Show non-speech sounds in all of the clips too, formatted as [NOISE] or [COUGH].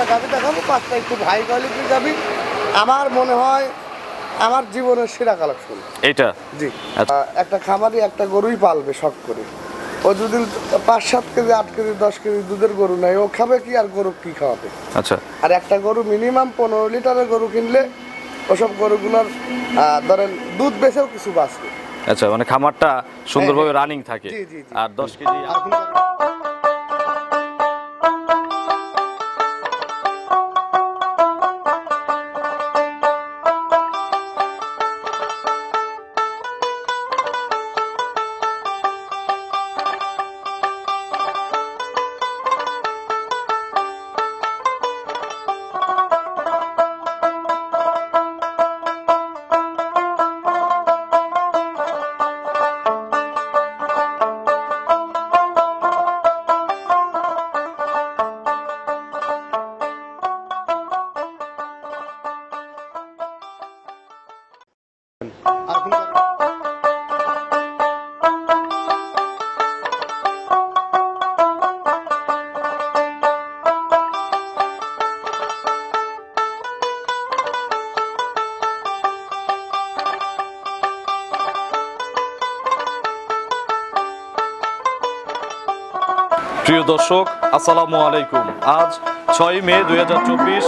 পাঁচটা গাভি দেখাবো পাঁচটা একটু হাই কোয়ালিটির গাভি আমার মনে হয় আমার জীবনের সেরা কালেকশন এইটা? জি। আচ্ছা। একটা খামারি একটা গরুই পালবে শখ করে। ও যদি পাঁচ সাত কেজি আট কেজি দশ কেজি দুধের গরু নেয় ও খাবে কি আর গরু কি খাওয়াবে? আচ্ছা। আর একটা গরু মিনিমাম পনেরো লিটারের গরু কিনলে ওসব গরুগুলোর ধরেন দুধ বেচেও কিছু বাঁচবে। আচ্ছা মানে খামারটা সুন্দরভাবে রানিং থাকে। জি, জি, জি। আর দশ কেজি প্রিয় দর্শক, আসসালামু আলাইকুম। আজ ছয় মে দুই হাজার চব্বিশ,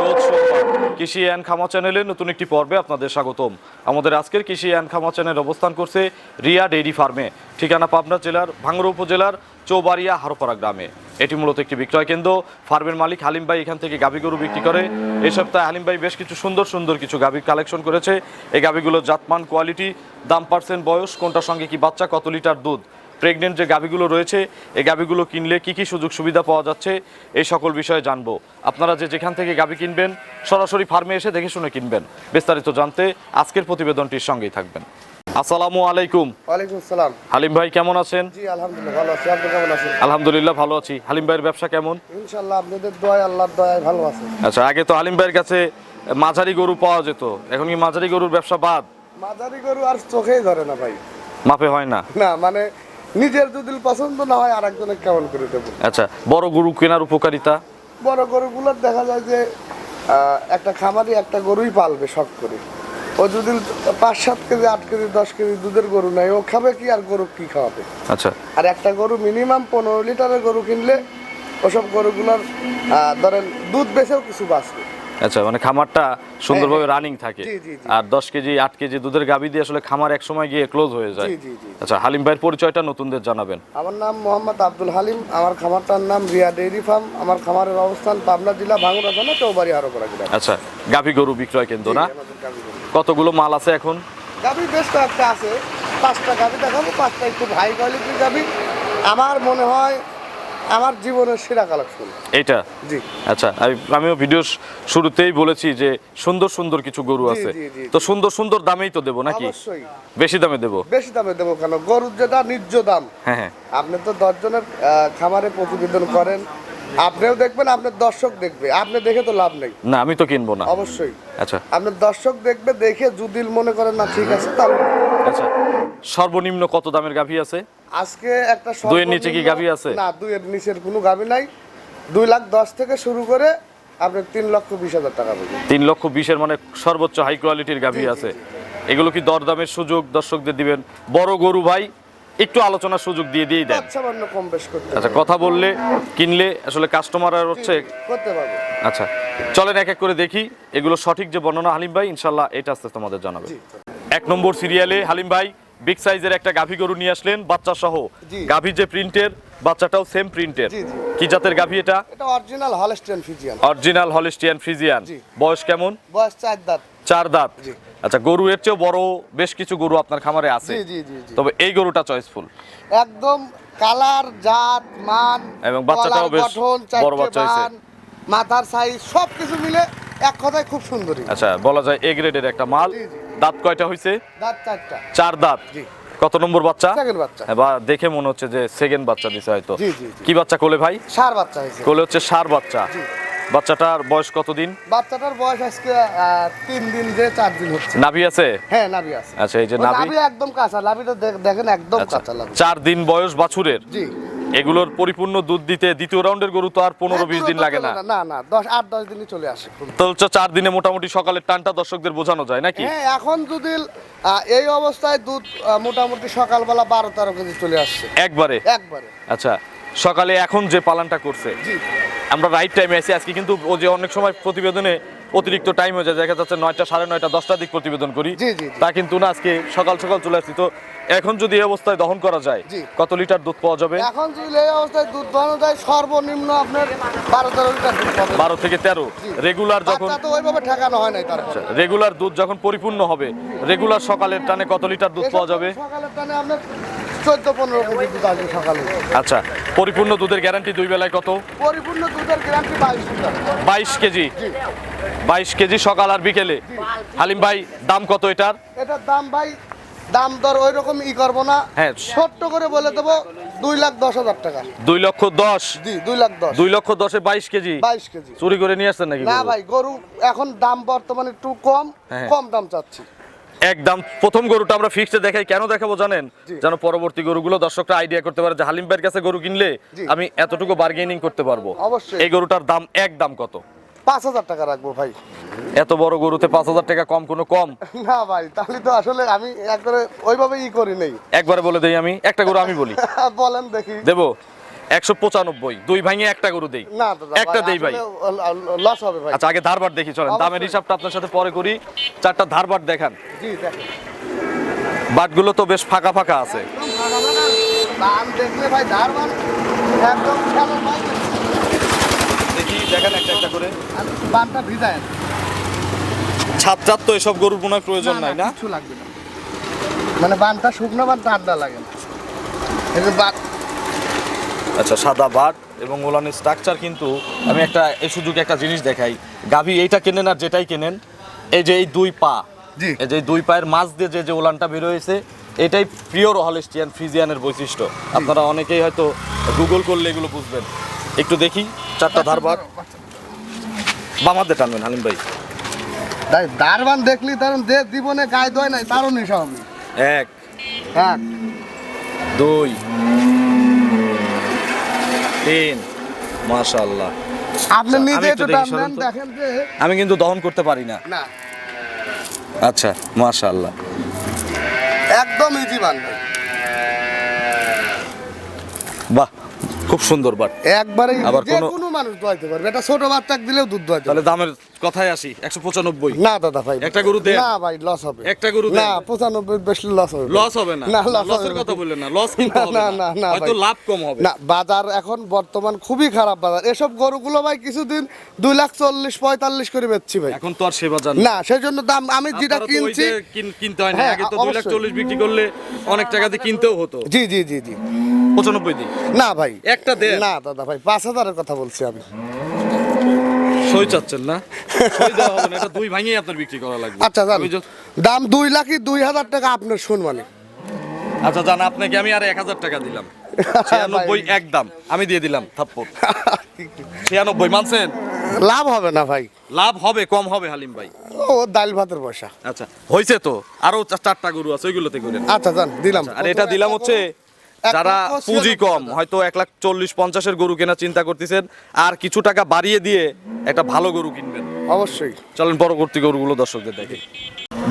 রোজ সোমবার। কৃষি অ্যান্ড খামা চ্যানেলের নতুন একটি পর্বে আপনাদের স্বাগতম। আমাদের আজকের কৃষি অ্যান্ড খামা চ্যানেল অবস্থান করছে রিয়া ডেইরি ফার্মে, ঠিকানা পাবনা জেলার ভাঙ্গুড়া উপজেলার চৌবাড়িয়া হারোপাড়া গ্রামে। এটি মূলত একটি বিক্রয় কেন্দ্র। ফার্মের মালিক হালিম ভাই এখান থেকে গাভী গরু বিক্রি করে। এই সপ্তাহে হালিম ভাই বেশ কিছু সুন্দর সুন্দর কিছু গাভী কালেকশন করেছে। এই গাভীগুলোর জাতমান কোয়ালিটি দাম পার্সেন্ট বয়স, কোনটার সঙ্গে কি বাচ্চা, কত লিটার দুধ প্রেগনেন্ট যে গাভীগুলো রয়েছে এই গাভীগুলো কিনলে কি কি সুযোগ সুবিধা পাওয়া যাচ্ছে এই সকল বিষয়ে জানব। আপনারা যে যেখান থেকে গাভী কিনবেন সরাসরি ফার্মে এসে দেখে শুনে কিনবেন। বিস্তারিত জানতে আজকের প্রতিবেদনটির সঙ্গেই থাকবেন। আসসালামু আলাইকুম। ওয়ালাইকুম আসসালাম। হালিম ভাই কেমন আছেন? জি আলহামদুলিল্লাহ ভালো আছি। আপনি কেমন আছেন? আলহামদুলিল্লাহ ভালো আছি। হালিম ভাইয়ের ব্যবসা কেমন? ইনশাল্লাহ আপনাদের দোয়ায় আল্লাহর দয়ায় ভালো আছে। আচ্ছা আগে তো হালিম ভাইয়ের কাছে মাঝারি গরু পাওয়া যেত। এখন কি মাঝারি গরুর ব্যবসা বাদ? মাঝারি গরু আর চোখেই ধরে না ভাই। মাপে হয় না। না মানে নিজের যদি পছন্দ না হয় আর একজনের কেমন করে দেবো? আচ্ছা বড় গরু কেনার উপকারিতা? বড় গরুগুলোর দেখা যায় যে একটা খামারি একটা গরুই পালবে শখ করে। ও যদি পাঁচ সাত কেজি আট কেজি দশ কেজি দুধের গরু নেয় ও খাবে কি আর গরু কি খাওয়াবে? আচ্ছা। আর একটা গরু মিনিমাম পনেরো লিটারের গরু কিনলে ওসব গরুগুলোর ধরেন দুধ বেচেও কিছু বাঁচবে। আচ্ছা মানে খামারটা সুন্দরভাবে রানিং থাকে। জি, জি, জি। আর দশ কেজি আট কেজি দুধের গাবি দিয়ে আসলে খামার এক সময় গিয়ে ক্লোজ হয়ে যায়। আচ্ছা হালিম ভাইয়ের পরিচয়টা নতুনদের জানাবেন। আমার নাম মোহাম্মদ আব্দুল হালিম আমার খামারটার নাম রিয়া ডেইরি ফার্ম। আমার খামারের অবস্থান পাবনা জেলা ভাঙুরা থানা চৌবাড়ি হারোপাড়া জেলা আচ্ছা গাভী গরু বিক্রয় কেন্দ্র না? কতগুলো মাল আছে এখন? গাভি বেশ কয়েকটা আছে। পাঁচটা গাভি দেখাবো পাঁচটা একটু হাই কোয়ালিটির গাভি। আমার মনে হয় আমার জীবনের সেরা কালেকশন এইটা? জি। আচ্ছা আমি- আমিও ভিডিও শুরুতেই বলেছি যে সুন্দর সুন্দর কিছু গরু আছে। তো সুন্দর সুন্দর দামেই তো দেবো নাকি? অবশ্যই। বেশি দামে দেবো? বেশি দামে দেবো কেন? গরুর যেটা ন্যায্য দাম। হ্যাঁ হ্যাঁ। আপনি তো দশজনের খামারে প্রতিবেদন করেন। আপনিও দেখবেন আপনার দর্শক দেখবে। আপনি দেখে তো লাভ নেই। না আমি তো কিনবো না। অবশ্যই। আচ্ছা। আপনার দর্শক দেখবে দেখে যদি মনে করেন না ঠিক আছে তাহলে আচ্ছা। সর্বনিম্ন কত দামের গাভী আছে? আজকে একটা দুইয়ের নিচে কি গাভী আছে? না দুইয়ের নিচের কোনো গাভী নাই। দুই লাখ দশ থেকে শুরু করে আপনি তিন লক্ষ বিশ হাজার টাকা পাবেন তিন লক্ষ বিশের মানে সর্বোচ্চ হাই কোয়ালিটির গাভী জি, আছে। এগুলো কি দরদামের সুযোগ? দর্শকদের দিবেন। বড় গরু ভাই একটু আলোচনার সুযোগ দিয়ে দিয়ে দেন। সামান্য কম বেশ করতে আচ্ছা কথা বললে কিনলে আসলে কাস্টমার আর হচ্ছে করতে পারব। আচ্ছা চলেন এক এক করে দেখি। এগুলো সঠিক যে বর্ণনা হালিম ভাই ইনশাল্লাহ এটা আস্তে আস্তে তোমাদের জানাবে। এক নম্বর সিরিয়ালে হালিম ভাই বিগ সাইজের একটা গাভী গরু নিয়ে আসলেন বাচ্চা সহ গাভী যে প্রিন্টের বাচ্চাটাও সেম প্রিন্টের। কি জাতের গাভী এটা? এটা original Holstein Friesian original Holstein Friesian বয়স কেমন? বয়স চার দাঁত। চার দাঁত। জি। আচ্ছা গরু এর চেয়েও বড় বেশ কিছু গরু আপনার খামারে আছে। জি জি জি জি। তবে এই গরুটা চয়েসফুল একদম কালার জাত মান এবং বাচ্চাটাও বেশ বড় বাচ্চা হয়েছে। মাথার সাইজ সব কিছু মিলে এক কথায় খুব সুন্দরী। আচ্ছা বলা যায় এ গ্রেডের একটা মাল। দাঁত কয়টা দাঁত চারটা। চার দাঁত। জি। কত নম্বর বাচ্চা? সেকেন্ড বাচ্চা। হ্যাঁ, বা দেখে মনে হচ্ছে যে সেকেন্ড বাচ্চা দিছে হয়তো। জি, জি, জি। কি বাচ্চা কোলে ভাই? সার বাচ্চা হয়েছে কোলে হচ্ছে সার বাচ্চা। বাচ্চাটার বয়স কতদিন? বাচ্চাটার বয়স আজকে তিন দিন যে চার দিন হচ্ছে। নাভি আছে? হ্যাঁ নাভি আছে। আচ্ছা এই যে নাভি? একদম কাঁচা নাভিটা দেখেন একদম আচ্ছা কাঁচা চার দিন বয়স বাছুরের। জি। এগুলোর পরিপূর্ণ দুধ দিতে দ্বিতীয় রাউন্ডের গরু তো আর পনেরো বিশ দিন লাগে না। না না দশ আট দশ দিনই চলে আসে তো হচ্ছে চার দিনে মোটামুটি সকালের টানটা দর্শকদের বোঝানো যায় নাকি? হ্যাঁ এখন যদি এই অবস্থায় দুধ মোটামুটি সকালবেলা বারো তেরো কেজি চলে আসছে। একবারে? একবারে। আচ্ছা সকালে এখন যে পালানটা করছে আমরা রাইট টাইমে আছি আজকে কিন্তু ও যে অনেক সময় প্রতিবেদনে অতিরিক্ত টাইম হয়ে যায় দেখা যাচ্ছে নয়টা সাড়ে নয়টা দশটার দিক প্রতিবেদন করি। তা কিন্তু না আজকে সকাল সকাল চলে আসছি। তো এখন যদি এই অবস্থায় দহন করা যায় কত লিটার দুধ পাওয়া যাবে? এখন যদি এই অবস্থায় দুধ দোয়ানো যায় সর্বনিম্ন আপনার বারো তেরো লিটার বারো থেকে তেরো। রেগুলার যখন ওইভাবে ঠেকানো হয় নাই তারপরে রেগুলার দুধ যখন পরিপূর্ণ হবে রেগুলার সকালের টানে কত লিটার দুধ পাওয়া যাবে? সকালের টানে আপনার চোদ্দ পনেরো কেজি দুধ আসবে সকালে। আচ্ছা পরিপূর্ণ দুধের গ্যারান্টি দুই বেলায় কত? পরিপূর্ণ দুধের গ্যারান্টি বাইশ লিটার। বাইশ কেজি? বাইশ কেজি সকাল আর বিকেলে? হালিম ভাই দাম কত এটার? এটার দাম ভাই দাম দর ওই রকম ই করব না। হ্যাঁ। ছোট্ট করে বলে দেবো দুই লাখ দশ হাজার টাকা। দুই লক্ষ দশ? জি দুই লাখ দশ। দুই লক্ষ দশে বাইশ কেজি? বাইশ কেজি। চুরি করে নিয়ে আসছেন নাকি না? ভাই গরু এখন দাম বর্তমানে একটু কম হ্যাঁ। কম দাম চাচ্ছি। একদম প্রথম গরুটা আমরা ফিক্সে দেখাই। কেন দেখাবো জানেন? যেন পরবর্তী গরুগুলো দর্শকরা আইডিয়া করতে পারে যে হালিম ভাইয়ের কাছে গরু কিনলে আমি এতটুকু বার্গেনিং করতে পারব। অবশ্যই। এই গরুটার দাম এক দাম কত? পাঁচ হাজার টাকা রাখব ভাই। এত বড় গরুতে পাঁচ হাজার টাকা কম কোনো কম? না ভাই তাহলে তো আসলে আমি একবারে ওইভাবে ই করি নেই। একবারে বলে দেই আমি একটা গরু আমি বলি। [LAUGHS] বলেন দেখি। দেবো? একশো পঁচানব্বই। দুই ভাঙে একটা গরু দেই। একটা দেই ভাই। লস হবে ভাই। আচ্ছা আগে ধারবার দেখি চলেন। দামের হিসাবটা আপনার সাথে পরে করি। চারটা ধারবার দেখান। বাটগুলো তো বেশ ফাঁকা ফাঁকা আছে। দেখি দেখেন একটা একটা করে। আর বানটা ভিজায়। ছাদ ছাদ তো এসব গরুর মনে প্রয়োজন নাই না কিছু লাগবে না। মানে বানটা শুকনো বান ঠান্ডা লাগে না। আচ্ছা সাদা বাট এবং ওলানের স্ট্রাকচার কিন্তু আমি একটা এই সুযোগে একটা জিনিস দেখাই। গাভী এইটা কেনেন আর যেটাই কেনেন এই যে এই দুই পা এই যে দুই পায়ের মাছ দিয়ে যে যে ওলানটা বের হয়েছে এটাই পিওর হলিস্টিয়ান ফ্রিজিয়ানের বৈশিষ্ট্য। আপনারা অনেকেই হয়তো গুগল করলে এগুলো বুঝবেন। একটু দেখি চারটা ধারবার বামাতে টানবেন হালিম ভাই। দারবান দেখলি তার যে জীবনে গায়ে দয় নাই তারও নেশা হবে এক। হ্যাঁ দুই। তিন মাশাল্লাহ আপনি আচ্ছা, নিজে একটু টান। দেখেন যে আমি কিন্তু দহন করতে পারি না। না। আচ্ছা মাশাল্লাহ একদম ইজি বান বাহ খুব সুন্দর বাট। একবারে আবার কোনো মানুষ দোয়াইতে পারবে। এটা ছোট বাচ্চাকে দিলেও দুধ দোয়াইতে তাহলে দামের কথায় আসি একশো পঁচানব্বই। না দাদা ভাই একটা গরু দেন। না ভাই লস হবে। একটা গরু না পঁচানব্বই বেশি লস হবে। লস হবে না। না, লসের কথা বললেন না। লস কিন্তু না, হবে না, না। হয়তো লাভ কম হবে। না বাজার এখন বর্তমান খুবই খারাপ বাজার। এসব গরুগুলো ভাই কিছুদিন দুই লাখ চল্লিশ পঁয়তাল্লিশ করে বেচছি ভাই। এখন তো আর সে বাজার না সেই জন্য দাম আমি যেটা কিনছি কিনতে হয় না। হ্যাঁ, আগে তো দুই লাখ চল্লিশ বিক্রি করলে অনেক টাকা দিয়ে কিনতেও হতো। জি জি জি জি। পঁচানব্বই দিই না ভাই। একটা দেন। না দাদা ভাই পাঁচ হাজারের কথা বলছি আমি সই চাচ্ছেন না? সই দেওয়া হবে না এটা দুই ভাঙিয়ে আপনার বিক্রি করা লাগবে। আচ্ছা জান। আমি যত- দাম দুই লাখই দুই হাজার টাকা আপনার শুনবানি আচ্ছা জান আপনাকে আমি আর এক হাজার টাকা দিলাম। [LAUGHS] ছিয়ানব্বই এক দাম আমি দিয়ে দিলাম থাপ্পড়। ছিয়ানব্বই মানছেন? লাভ হবে না ভাই। লাভ হবে কম হবে হালিম ভাই। ও ডাল ভাতের পয়সা আচ্ছা হয়েছে তো আরও চা- চারটা গরু আছে ওইগুলোতে করেন আচ্ছা জান দিলাম। আর এটা দিলাম হচ্ছে যারা পুঁজি কম হয়তো এক লাখ চল্লিশ পঞ্চাশের গরু কেনা চিন্তা করতেছেন আর কিছু টাকা বাড়িয়ে দিয়ে একটা ভালো গরু কিনবেন। অবশ্যই। চলেন পরবর্তী গরুগুলো দর্শকদের দেখে।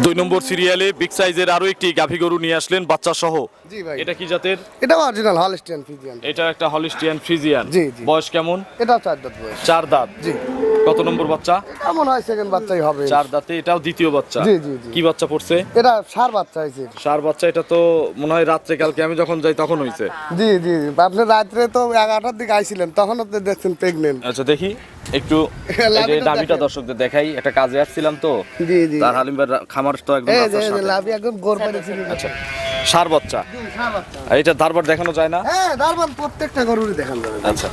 দুই নম্বর সিরিয়ালে বিগ সাইজের আরও একটি গাভী গরু নিয়ে আসলেন বাচ্চা সহ জি ভাই। এটা কি জাতের? এটা অরিজিনাল হলস্টিয়ান ফিজিয়ান এটা একটা হলিস্টিয়ান ফ্রিজিয়ান জি, জি। বয়স কেমন? এটা চার দাঁত বয়স। চার দাঁত। জি। কত নম্বর বাচ্চা? এটা মনে হয় সেকেন্ড বাচ্চাই হবে। চার দাঁতে এটাও দ্বিতীয় বাচ্চা। জি, জি, জি। কি বাচ্চা পড়ছে? এটা সার বাচ্চা হয়েছে। সার বাচ্চা এটা তো মনে হয় রাত্রে কালকে আমি যখন যাই তখন হয়েছে জি জি জি। আপনি রাত্রে তো এগারোটার দিকে আইছিলেন তখন আপনি দেখছেন প্রেগনেন্ট আচ্ছা দেখি। একটু [LAUGHS] দর্শকদের দেখাই একটা কাজে আসছিলাম তো। তার হালিম ভাইয়ের খামার তো একদম। লাভি গোর আচ্ছা সার বাচ্চা। এটা ধারবার দেখানো যায় না? হ্যাঁ দারবান প্রত্যেকটা গরুরই দেখান যাবে। আচ্ছা।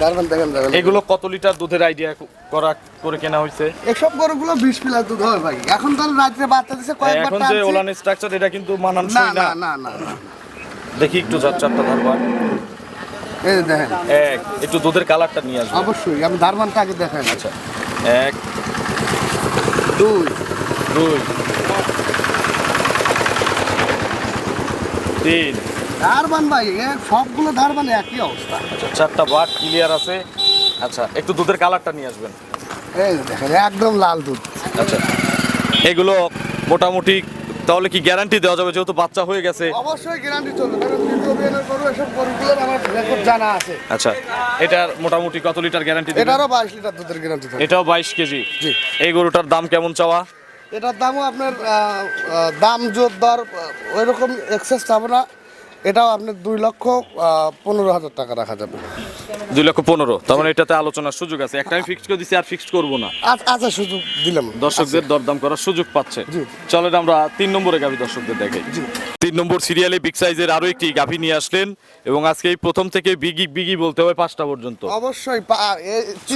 দারবান দেখান যাবে। এগুলো কত লিটার দুধের আইডিয়া করা করে কেনা হয়েছে? এসব গরুগুলো বিশ প্লাস দুধ হয় ভাই। এখন তো বাচ্চা দিছে কয়েকবার এখন যে। ওলান স্ট্রাকচার এটা কিন্তু মানানসই না না। না না না দেখি একটু চার চারটা ধারবার। এই দেখেন। এক একটু দুধের কালারটা নিয়ে আসবে। অবশ্যই আমি দারবানটা আগে দেখাই। আচ্ছা এক দুই। দুই তিন। ধারবান ভাই সবগুলো ধারবান একই অবস্থা। আচ্ছা চারটা বাট ক্লিয়ার আছে। আচ্ছা একটু দুধের কালারটা নিয়ে আসবেন। এই দেখেন একদম লাল দুধ। আচ্ছা এগুলো মোটামুটি তাহলে কি গ্যারান্টি দেওয়া যাবে? যেহেতু বাচ্চা হয়ে গেছে। অবশ্যই গ্যারান্টি চলবে কারণ বিয়ানের গরু এসব গরুগুলোর আমার রেকর্ড জানা আছে। আচ্ছা এটার মোটামুটি কত লিটার গ্যারান্টি দেবেন? এটারও বাইশ লিটার দুধের গ্যারান্টি থাকে এটাও বাইশ কেজি। জি। এই গরুটার দাম কেমন চাওয়া? এটার দামও আপনার দাম জোর দর ওইরকম এক্সেস চাবো না। এটাও আপনার দুই লক্ষ পনেরো হাজার টাকা রাখা যাবে। দুই লক্ষ পনেরো। তার মানে এটাতে আলোচনার সুযোগ আছে। একটা আমি ফিক্সড করে দিচ্ছি আর ফিক্সড করব না। আচ্ছা সুযোগ দিলাম। দর্শকদের দরদাম করার সুযোগ পাচ্ছে। জি। চলেন আমরা তিন নম্বরে গাভী দর্শকদের দেখাই। তিন নম্বর সিরিয়ালে বিগ সাইজের আরও একটি গাভী নিয়ে আসলেন এবং আজকে এই প্রথম থেকে বিগি বিগি বলতে হবে পাঁচটা পর্যন্ত। অবশ্যই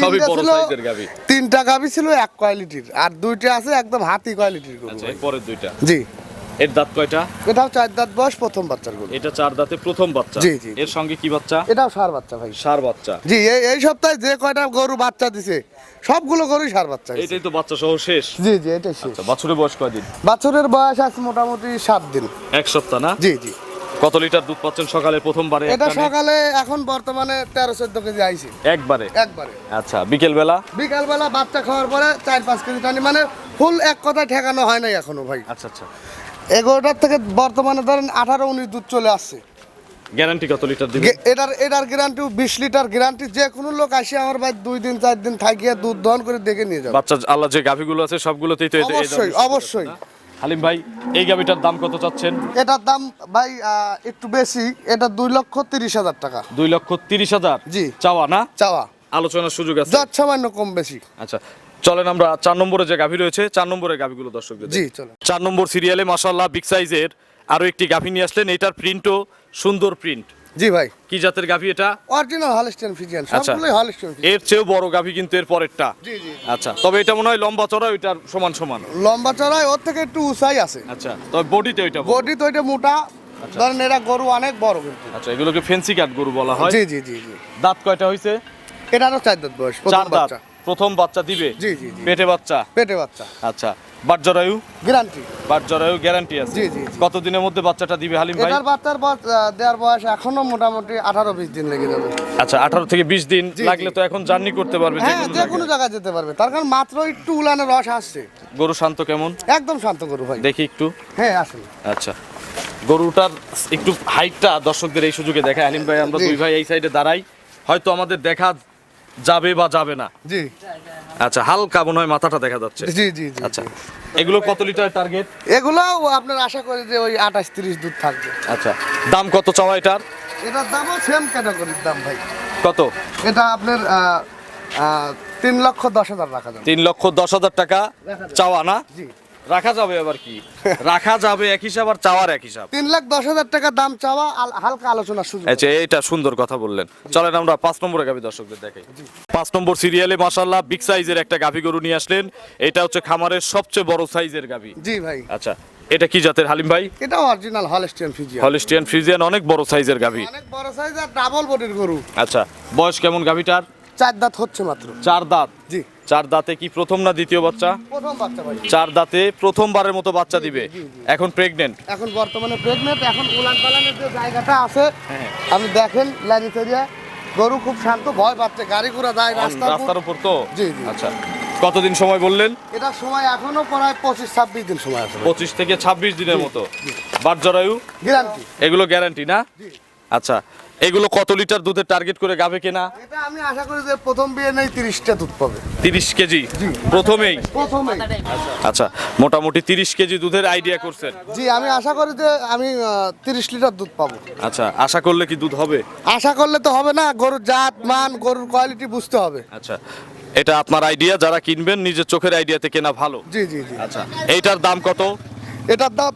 সবই তিনটা বড় সাইজের গাভী। তিনটা গাভি ছিল এক কোয়ালিটির আর দুইটা আছে একদম হাতি কোয়ালিটির আচ্ছা পরের দুইটা। জি। এর দাঁত কয়টা? এটাও চার দাঁত বয়স প্রথম বাচ্চার গরু এটা চার দাঁতে প্রথম বাচ্চা। জি, জি। এর সঙ্গে কি বাচ্চা? এটাও সার বাচ্চা ভাই। সার বাচ্চা। জি এই এই সপ্তাহে যে কয়টা গরু বাচ্চা দিছে সবগুলো গরুই সার বাচ্চা এটাই তো বাচ্চা সহ শেষ। জি জি এটাই শেষ। আচ্ছা বাছুরের বয়স কয়দিন? বাছুরের বয়স আছে মোটামুটি সাত দিন। এক সপ্তাহ না? জি জি। কত লিটার দুধ পাচ্ছেন সকালে প্রথমবারে এটা সকালে এখন বর্তমানে তেরো চোদ্দ কেজি আইছে। একবারে? একবারে। আচ্ছা বিকেল বেলা বিকালবেলা বাচ্চা খাওয়ার পরে চার পাঁচ কেজি টানি মানে ফুল এক কথায় ঠেকানো হয় নাই এখনও ভাই। আচ্ছা আচ্ছা। এগারোটার থেকে বর্তমানে ধরেন আঠারো উনিশ দুধ চলে আসছে। গ্যারান্টি কত লিটার দিবে এটার এটার গ্যারান্টি বিশ লিটার গ্যারান্টি যে কোনো লোক আসে আমার ভাই দুই দিন চার দিন থাকিয়ে দুধ দহন করে দেখে নিয়ে যাবে। বাচ্চা আল্লাহ যে গাভিগুলো আছে সবগুলোতেই তো অবশ্যই অবশ্যই। হালিম ভাই এই গাভিটার দাম কত চাচ্ছেন? এটার দাম ভাই একটু বেশি এটা দুই লক্ষ তিরিশ হাজার টাকা। দুই লক্ষ তিরিশ হাজার? জি। চাওয়া না? চাওয়া। আলোচনার সুযোগ আছে। যত সামান্য কম বেশি। আচ্ছা চলেন আমরা চার নম্বরে যে গাভী রয়েছে চার নম্বরের গাভিগুলো দর্শকদের জি। চলো চার নম্বর সিরিয়ালে মাসাল্লাহ বিগ সাইজের আরও একটি গাভি নিয়ে আসলেন। এটার প্রিন্টও সুন্দর প্রিন্ট জি ভাই। কি জাতের গাভী এটা? অরিজিনাল হলিস্টিয়ান ফিজিয়ান আচ্ছা। সবগুলোই হলিস্টিয়ান এর চেয়েও বড় গাভি কিন্তু এর পরেরটা। জি জি। আচ্ছা তবে এটা মনে হয় লম্বা চড়া ওইটার সমান সমান। লম্বা চড়াই ওর থেকে একটু উঁচাই আছে। আচ্ছা তবে বডিতে ওইটা বড়। বডি তো এটা মোটা ধরেন এরা গরু অনেক বড় কিন্তু। আচ্ছা এগুলোকে ফেন্সি কাট গরু বলা হয়। জি জি জি জি। দাঁত কয়টা হয়েছে এটারও চার দাঁত বয়স চার দাঁত। প্রথম বাচ্চা দিবে? জি জি পেটে বাচ্চা? পেটে বাচ্চা। আচ্ছা। বাট জরায়ু? গ্যারান্টি। বাট জরায়ু গ্যারান্টি আছে। জি, জি, জি। কত দিনের মধ্যে বাচ্চাটা দিবে হালিম ভাই? এটার বাচ্চার দেওয়ার বয়স এখনও মোটামুটি আঠারো বিশ দিন লেগে যাবে। আচ্ছা আঠারো থেকে বিশ দিন লাগলে তো এখন জার্নি করতে পারবে হ্যাঁ যে। কোনো জায়গায় যেতে পারবে। তার কারণ মাত্র একটু উলানের রস আসছে। গরু শান্ত কেমন? একদম শান্ত গরু ভাই। দেখি একটু। হ্যাঁ আসুন। আচ্ছা। গরুটার একটু হাইটটা দর্শকদের এই সুযোগে দেখায়। আলিম ভাই আমরা দুই ভাই এই সাইডে দাঁড়াই। হয়তো আমাদের দেখা যাবে বা যাবে না। জি। আচ্ছা হালকা মনে হয় মাথাটা দেখা যাচ্ছে। জি জি জি আচ্ছা এগুলো কত লিটার টার্গেট এগুলোও আপনার আশা করি যে ওই আঠাশ তিরিশ দুধ থাকবে। আচ্ছা দাম কত চাওয়া এটার? এটার দামও সেম ক্যাটাগরির দাম ভাই। কত? এটা আপনার তিন লক্ষ দশ হাজার রাখা যাবে। তিন লক্ষ দশ হাজার টাকা চাওয়া না? জি। রাখা যাবে আবার কি? রাখা যাবে এক হিসাব আর চাওয়ার এক হিসাব। তিন লাখ দশ হাজার টাকা দাম চাওয়া হালকা আলোচনার সুযোগ। আচ্ছা এইটা সুন্দর কথা বললেন। চলেন আমরা পাঁচ নম্বরে গাভি দর্শকদের দেখাই। পাঁচ নম্বর সিরিয়ালে মাসাল্লাহ বিগ সাইজের একটা গাভি গরু নিয়ে আসলেন। এটা হচ্ছে খামারের সবচেয়ে বড় সাইজের গাভি জি ভাই। আচ্ছা এটা কি জাতের হালিম ভাই? এটা original Holstein Friesian Holstein Friesian অনেক বড় সাইজের গাভি অনেক বড় সাইজের ডাবল বডির গরু। আচ্ছা বয়স কেমন গাভিটার চার দাঁত হচ্ছে মাত্র। চার দাঁত। জি। চার দাঁতে কি প্রথম না দ্বিতীয় বাচ্চা? প্রথম বাচ্চা ভাই। চার দাঁতে প্রথমবারের মতো বাচ্চা দিবে। এখন প্রেগনেন্ট এখন বর্তমানে প্রেগনেন্ট এখন উলান পালানের যে জায়গাটা আছে হ্যাঁ। আপনি দেখেন ল্যারিতেরিয়া গরু খুব শান্ত ভয় পাচ্ছে গাড়ি ঘোড়া যায় রাস্তার রাস্তার উপর তো? জি, জি। আচ্ছা কতদিন সময় বললেন? এটা সময় এখনও প্রায় পঁচিশ ছাব্বিশ দিন সময় আছে পঁচিশ থেকে ছাব্বিশ দিনের মতো। বাট জরায়ু গ্যারান্টি এগুলো গ্যারান্টি না? জি। আচ্ছা এগুলো কত লিটার দুধের টার্গেট করে গাবে কেনা? এটা আমি আশা করি যে প্রথম বিয়ে নেই তিরিশটা দুধ পাবে। তিরিশ কেজি। প্রথমেই? প্রথমেই। আচ্ছা মোটামুটি তিরিশ কেজি দুধের আইডিয়া করছেন। জি আমি আশা করি যে আমি তিরিশ লিটার দুধ পাবো। আচ্ছা আশা করলে কি দুধ হবে? আশা করলে তো হবে না গরুর জাত মান গরুর কোয়ালিটি বুঝতে হবে। আচ্ছা এটা আপনার আইডিয়া যারা কিনবেন নিজের চোখের আইডিয়াতে কেনা ভালো। জি জি জি। আচ্ছা এইটার দাম কত? এটার দাম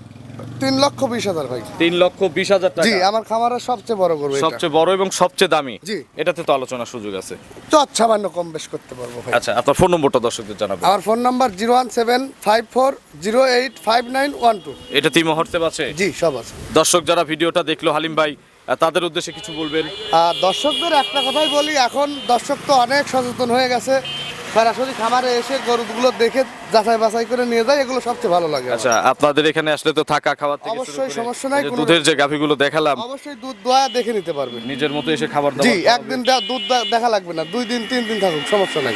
তিন লক্ষ বিশ হাজার ভাই। তিন লক্ষ বিশ হাজার জি আমার খামারের সবচেয়ে বড় গরু এটা। সবচেয়ে বড় এবং সবচেয়ে দামি। জি। এটাতে তো আলোচনার সুযোগ আছে। চট সামান্য কম বেশ করতে পারব ভাই। আচ্ছা আপনার ফোন নম্বরটা দর্শকদের জানাবেন। আমার phone number zero one seven five four zero eight five nine one two. এটা তিন মুহূর্তে আছে? জি সব আছে। দর্শক যারা ভিডিওটা দেখল হালিম ভাই আহ, তাদের উদ্দেশ্যে কিছু বলবেন। আর দর্শকদের একটা কথাই বলি এখন দর্শক তো অনেক সচেতন হয়ে গেছে। সরাসরি খামারে এসে গরুগুলো দেখে যাচাই বাছাই করে নিয়ে যায় এগুলো সবচেয়ে ভালো লাগে। আচ্ছা আপনাদের এখানে আসলে তো থাকা খাওয়ার থেকে অবশ্যই সমস্যা নাই, দুধের যে গাভিগুলো দেখালাম অবশ্যই দুধ দোয়া দেখে নিতে পারবে। নিজের মতো এসে খাবার জি একদিন দুধ দেখা লাগবে না দুই দিন তিন দিন থাকুক সমস্যা নাই।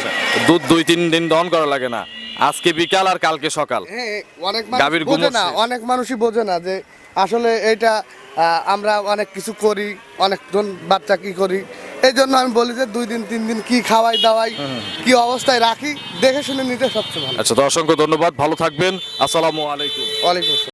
দুধ দুই তিন দিন দহন করা লাগে না। আজকে বিকাল আর কালকে সকাল। হ্যাঁ অনেক গাভীর বোঝে না অনেক মানুষই বোঝে না যে আসলে এটা আহ, আমরা অনেক কিছু করি অনেকজন বাচ্চা কি করি এই জন্য আমি বলি যে দুই দিন তিন দিন কি খাওয়াই দাওয়াই কি অবস্থায় রাখি দেখে শুনে নিতে সবচেয়ে ভালো। আচ্ছা তো অসংখ্য ধন্যবাদ ভালো থাকবেন। আসসালামু আলাইকুম। ওয়ালাইকুম আসসালাম।